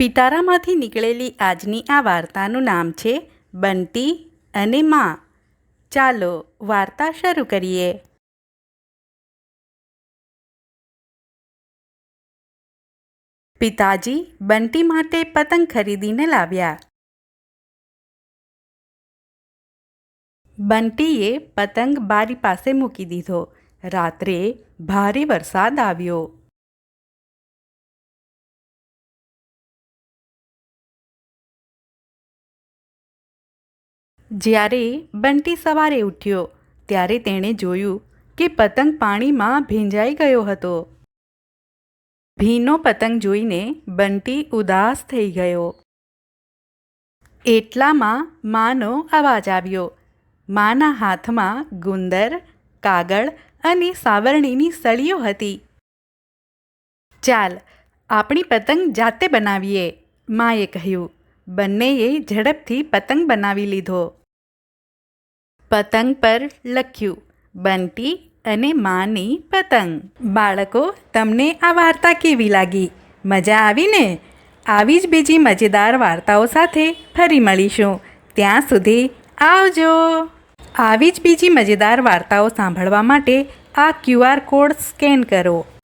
પિટારામાંથી નીકળેલી આજની આ વાર્તાનું નામ છે બંટી અને મા ચાલો વાર્તા શરૂ કરીએ. પિતાજી બંટી માટે પતંગ ખરીદીને લાવ્યા. બંટીએ પતંગ બારી પાસે મૂકી દીધો. રાત્રે ભારે વરસાદ આવ્યો. જ્યારે બંટી સવારે ઉઠ્યો, ત્યારે તેણે જોયું કે પતંગ પાણીમાં ભીંજાઈ ગયો હતો. ભીનો પતંગ જોઈને બંટી ઉદાસ થઈ ગયો. એટલામાં માનો અવાજ આવ્યો. માના હાથમાં ગુંદર, કાગળ અને સાવરણીની સળીઓ હતી. ચાલ, આપણી પતંગ જાતે બનાવીએ, માએ કહ્યું. બંનેએ ઝડપથી પતંગ બનાવી લીધો. પતંગ પર લખ્યું, બંટી અને માની પતંગ. બાળકો, તમને આ વાર્તા કેવી લાગી? મજા આવી ને આવી જ બીજી મજેદાર વાર્તાઓ સાથે ફરી મળીશું. ત્યાં સુધી આવજો. આવી જ બીજી મજેદાર વાર્તાઓ સાંભળવા માટે આ ક્યુઆર કોડ સ્કેન કરો.